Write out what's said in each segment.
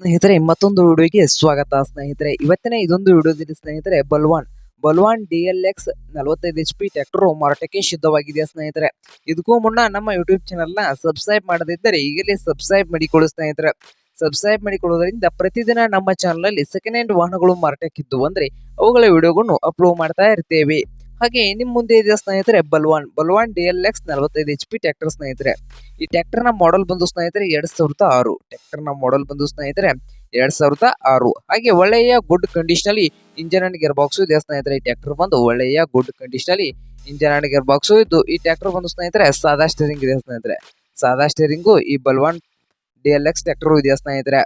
ಸ್ನೇಹಿತರೆ, ಮತ್ತೊಂದು ವಿಡಿಯೋಗೆ ಸ್ವಾಗತ ಸ್ನೇಹಿತರೆ. ಇವತ್ತಿನ ಇದೊಂದು ವಿಡಿಯೋದಲ್ಲಿ ಸ್ನೇಹಿತರೆ, Balwan. Balwan D L X ನಲವತ್ತೈದು ಎಚ್ ಪಿ ಟ್ರ್ಯಾಕ್ಟರ್ ಮಾರಾಟಕ್ಕೆ ಸಿದ್ಧವಾಗಿದೆ ಸ್ನೇಹಿತರೆ? ಇದಕ್ಕೂ ಮುನ್ನ ನಮ್ಮ ಯೂಟ್ಯೂಬ್ ಚಾನಲ್ನ ಸಬ್ಸ್ಕ್ರೈಬ್ ಮಾಡದಿದ್ದರೆ ಈಗಲೇ ಸಬ್ಸ್ಕ್ರೈಬ್ ಮಾಡಿಕೊಳ್ಳಿ ಸ್ನೇಹಿತರೆ. ಸಬ್ಸ್ಕ್ರೈಬ್ ಮಾಡಿಕೊಳ್ಳೋದ್ರಿಂದ ಪ್ರತಿದಿನ ನಮ್ಮ ಚಾನಲಲ್ಲಿ ಸೆಕೆಂಡ್ ಹ್ಯಾಂಡ್ ವಾಹನಗಳು ಮಾರಾಟಕ್ಕಿದ್ದು. ಅಂದ್ರೆ ಅವುಗಳ ವಿಡಿಯೋಗಳನ್ನು ಅಪ್ಲೋಡ್ ಮಾಡ್ತಾ ಇರ್ತೇವೆ. ಹಾಗೆ ನಿಮ್ ಮುಂದೆ ಇದೆ ಸ್ನೇಹಿತರೆ Balwan. Balwan D L X ನಲವತ್ತೈದು ಎಚ್ ಪಿ ಟ್ರ್ಯಾಕ್ಟರ್ ಸ್ನೇಹಿತರೆ. ಈ ಟ್ರ್ಯಾಕ್ಟರ್ನ ಮಾಡೆಲ್ ಬಂದು ಸ್ನೇಹಿತರೆ ಎರಡ್ ಸಾವಿರದ ಆರು. ಟ್ರ್ಯಾಕ್ಟರ್ನ ಮಾಡೆಲ್ ಬಂದು ಸ್ನೇಹಿತರೆ ಎರಡ್ ಸಾವಿರದ ಆರು. ಹಾಗೆ ಒಳ್ಳೆಯ ಗುಡ್ ಕಂಡೀಷನ್ ಅಲ್ಲಿ ಇಂಜಿನ್ ಅಂಡ್ ಗೇರ್ ಬಾಕ್ಸ್ ಇದೆ ಸ್ನೇಹಿತರೆ. ಈ ಟ್ರ್ಯಾಕ್ಟರ್ ಬಂದು ಒಳ್ಳೆಯ ಗುಡ್ ಕಂಡೀಷನ್ ಅಲ್ಲಿ ಇಂಜಿನ್ ಅಂಡ್ ಗೇರ್ ಬಾಕ್ಸ್ ಇದ್ದು ಈ ಟ್ರ್ಯಾಕ್ಟರ್ ಬಂದು ಸ್ನೇಹಿತರೆ ಸಾದಾ ಸ್ಟೇರಿಂಗ್ ಇದೆ ಸ್ನೇಹಿತರೆ. ಸಾದಾ ಸ್ಟೇರಿಂಗು ಈ Balwan D L X tractor ಇದೆ ಸ್ನೇಹಿತರೆ.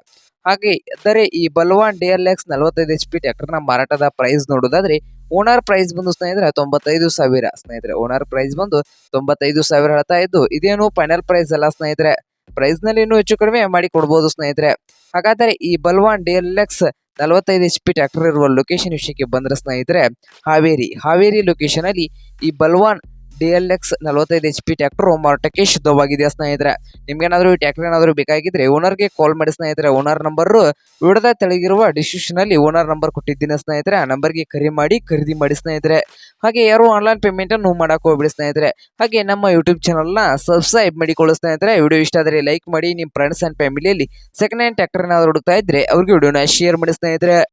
ಹಾಗೆ ಅಂದರೆ ಈ ಬಲ್ವಾನ್ ಡಿ ಎಲ್ ಎಕ್ಸ್ ನಲವತ್ತೈದು ಎಚ್ ಪಿ ಟ್ರ್ಯಾಕ್ಟರ್ನ ಮಾರಾಟದ ಪ್ರೈಸ್ ನೋಡೋದಾದ್ರೆ ಓನರ್ ಪ್ರೈಸ್ ಬಂದು ಸ್ನೇಹಿತರೆ ತೊಂಬತ್ತೈದು ಸಾವಿರ. ಸ್ನೇಹಿತರೆ, ಓನರ್ ಪ್ರೈಸ್ ಬಂದು ತೊಂಬತ್ತೈದು ಸಾವಿರ ಹೇಳ್ತಾ ಇದ್ದು, ಇದೇನು ಫೈನಲ್ ಪ್ರೈಸ್ ಅಲ್ಲ ಸ್ನೇಹಿತರೆ? ಪ್ರೈಸ್ನಲ್ಲಿ ಇನ್ನೂ ಹೆಚ್ಚು ಕಡಿಮೆ ಮಾಡಿ ಕೊಡ್ಬೋದು ಸ್ನೇಹಿತರೆ. ಹಾಗಾದರೆ ಈ ಬಲ್ವಾನ್ ಡಿ ಎಲ್ ಎಕ್ಸ್ ನಲವತ್ತೈದು ಎಚ್ ಪಿ ಟ್ರ್ಯಾಕ್ಟರ್ ಇರುವ ಲೊಕೇಶನ್ ವಿಷಯಕ್ಕೆ ಬಂದ್ರೆ ಸ್ನೇಹಿತರೆ, ಹಾವೇರಿ. ಹಾವೇರಿ ಲೊಕೇಶನ್ ಅಲ್ಲಿ ಈ ಬಲ್ವಾನ್ ಡಿ ಎಲ್ ಎಕ್ಸ್ ನಲವತ್ತೈದು ಎಚ್ ಪಿ ಟ್ಯಾಕ್ಟರ್ ಮಾರಾಟಕ್ಕೆ ಶುದ್ಧವಾಗಿದೆ ಸ್ನೇಹಿತರೆ. ನಿಮ್ಗೇನಾದ್ರೂ ಈ ಟ್ಯಾಕ್ಟರ್ ಏನಾದರೂ ಬೇಕಾಗಿದ್ರೆ ಓನರ್ಗೆ ಕಾಲ್ ಮಾಡಿ ಸ್ನೇಹಿತರೆ. ಓನರ್ ನಂಬರ್ ವಿಡದ ತೆಳಗಿರುವ ಡಿಸ್ಕ್ರಿಪ್ಷನ್ ಅಲ್ಲಿ ಓನರ್ ನಂಬರ್ ಕೊಟ್ಟಿದ್ದೀನಿ ಸ್ನೇಹಿತರೆ. ಆ ನಂಬರ್ಗೆ ಕರೆ ಮಾಡಿ, ಖರೀದಿ ಮಾಡಿ ಸ್ನೇಹಿತರೆ. ಹಾಗೆ ಯಾರು ಆನ್ಲೈನ್ ಪೇಮೆಂಟ್ ಅನ್ನು ಮಾಡಕ್ ಹೋಗ್ಬಿಡಿ ಸ್ನೇಹಿತರೆ. ಹಾಗೆ ನಮ್ಮ ಯೂಟ್ಯೂಬ್ ಚಾನಲ್ನ ಸಬ್ಸ್ಕ್ರೈಬ್ ಮಾಡಿಕೊಳ್ಳಿ ಸ್ನೇಹಿತರೆ. ವಿಡಿಯೋ ಇಷ್ಟ ಆದರೆ ಲೈಕ್ ಮಾಡಿ ನಿಮ್ಮ ಫ್ರೆಂಡ್ಸ್ ಅಂಡ್ ಫ್ಯಾಮಿಲಿಯಲ್ಲಿ ಸೆಕೆಂಡ್ ಹ್ಯಾಂಡ್ ಟ್ಯಾಕ್ಟರ್ ಏನಾದ್ರು ಹುಡುಕ್ತಾ ಇದ್ರೆ ಅವ್ರಿಗೆ ವಿಡಿಯೋನ ಶೇರ್ ಮಾಡಿ ಸ್ನೇಹಿತರೆ.